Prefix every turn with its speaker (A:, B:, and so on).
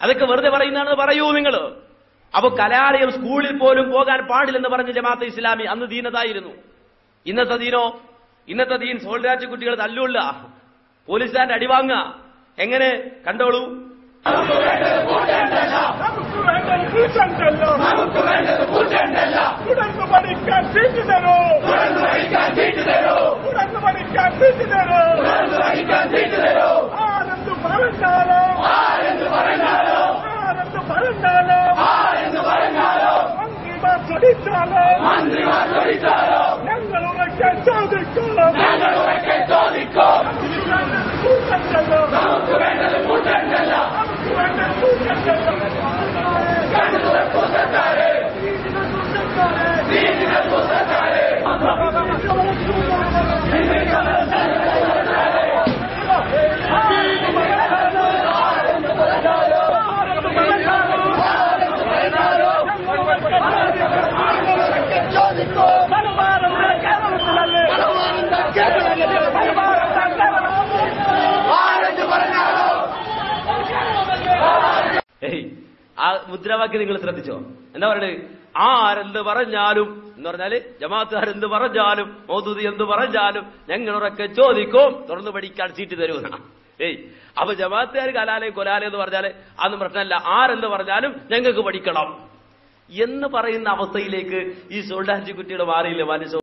A: അതൊക്കെ വെറുതെ പറയുന്നതാണെന്ന് പറയൂ നിങ്ങൾ അപ്പൊ കലാലയം സ്കൂളിൽ പോലും പോകാൻ പാടില്ലെന്ന് പറഞ്ഞ ജമാഅത്ത് ഇസ്ലാമി അന്ന് ദീനതായിരുന്നു. ഇന്നത്തെ ദീനോ? ഇന്നത്തെ ദീൻ സോൾരാജ് കുട്ടികൾ തല്ലുള്ള പോലീസുകാരന്റെ അടിവാങ്ങുക എങ്ങനെ? കണ്ടോളൂ.
B: നമുക്ക് വേണ്ടത് തുടർന്ന് പഠിക്കാൻ Thank
A: you. ആ മുദ്രാവാക്യം നിങ്ങൾ ശ്രദ്ധിച്ചോ? എന്താ പറയുന്നത് ആരെന്ത് പറഞ്ഞാലും എന്ന് പറഞ്ഞാൽ ജമാഅത്തുകാരെന്ത് പറഞ്ഞാലും മോദൂതി എന്ത് പറഞ്ഞാലും ഞങ്ങളൊക്കെ ചോദിക്കും തുറന്നു പഠിക്കാൻ ചീട്ട് തരൂന്ന ഏയ് അപ്പൊ ജമാഅത്തുകാർ കലാലയം കൊലാലയം എന്ന് പറഞ്ഞാൽ അതൊന്നും പ്രശ്നമല്ല. ആരെന്ത് പറഞ്ഞാലും ഞങ്ങൾക്ക് പഠിക്കണം. എന്ന് പറയുന്ന അവസ്ഥയിലേക്ക് ഈ സോൾഡാൻജി കുട്ടിയുടെ മാറിയില്ല മാനസോ